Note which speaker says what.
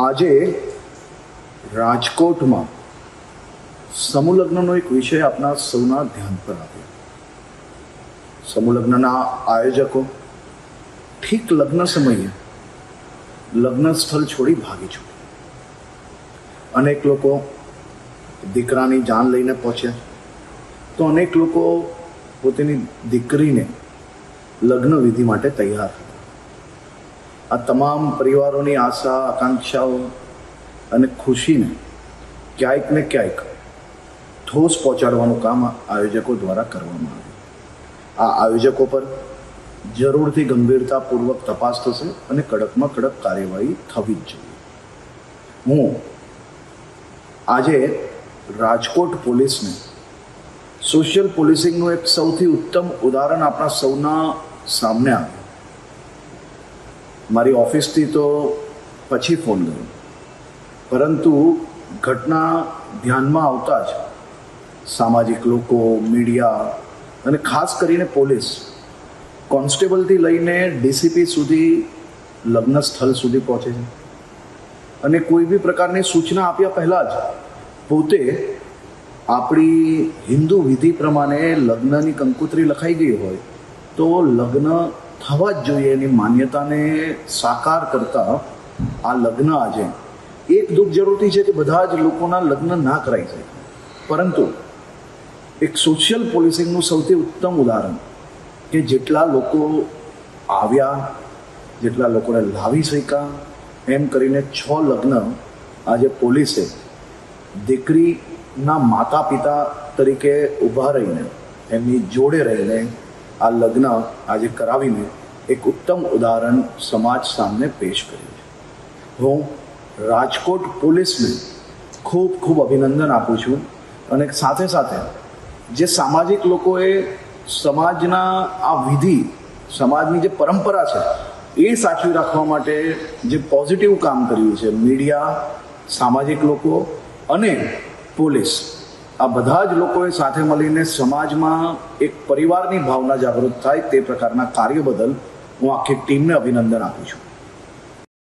Speaker 1: આજે રાજકોટમાં સમૂહલગ્નનો એક વિષય આપના સૌના ધ્યાન પર આવ્યો. સમૂહલગ્નના આયોજકો ઠીક લગ્ન સમયે લગ્ન સ્થળ છોડી ભાગી છૂટ્યા અનેક લોકો દીકરાની જાન લઈને પહોંચ્યા. તો અનેક લોકો પોતાની દીકરીને લગ્ન વિધિ માટે તૈયાર હતા. આ તમામ પરિવારોની આશા, આકાંક્ષાઓ અને ખુશીને ક્યાંક ને ક્યાંક ઠોસ પહોંચાડવાનું કામ આયોજકો દ્વારા કરવામાં આવ્યું આ આયોજકો પર જરૂરથી ગંભીરતાપૂર્વક તપાસ થશે અને કડકમાં કડક કાર્યવાહી થવી જ જોઈએ. હું આજે રાજકોટ પોલીસને સોશિયલ પોલીસિંગનું એક સૌથી ઉત્તમ ઉદાહરણ આપણા સૌના સામે આવ્યું મારી ઓફિસથી તો પછી ફોન કર્યો. પરંતુ ઘટના ધ્યાનમાં આવતા જ સામાજિક લોકો, મીડિયા અને ખાસ કરીને પોલીસ કોન્સ્ટેબલથી લઈને ડીસીપી સુધી લગ્ન સ્થળ સુધી પહોંચે છે. અને કોઈ બી પ્રકારની સૂચના આપ્યા પહેલાં જ પોતે આપણી હિન્દુ વિધિ પ્રમાણે લગ્નની કંકોત્રી લખાઈ ગઈ હોય તો લગ્ન થવા જ જોઈએ એની માન્યતાને સાકાર કરતા આ લગ્ન આજે એક દુઃખ જરૂરથી છે કે બધા જ લોકોના લગ્ન ના કરાઈ જાય પરંતુ એક સોશિયલ પોલિસિંગનું સૌથી ઉત્તમ ઉદાહરણ કે જેટલા લોકો આવ્યા, જેટલા લોકોને લાવી શક્યા, એમ કરીને છ લગ્ન આજે પોલીસે દીકરીના માતા પિતા તરીકે ઊભા રહીને એમની જોડે રહીને આ લગ્ન આજે કરાવીને એક ઉત્તમ ઉદાહરણ સમાજ સામે પેશ કર્યું છે. હું રાજકોટ પોલીસને ખૂબ ખૂબ અભિનંદન આપું છું અને સાથે સાથે જે સામાજિક લોકોએ સમાજના આ વિધિ, સમાજની જે પરંપરા છે, એ સાચવી રાખવા માટે જે પોઝિટિવ કામ કર્યું છે, મીડિયા, સામાજિક લોકો અને પોલીસ. આ બધા જ લોકોએ સાથે મળીને સમાજમાં એક પરિવારની ભાવના જાગૃત થાય તે પ્રકારના કાર્ય બદલ હું આખી ટીમને અભિનંદન આપું છું.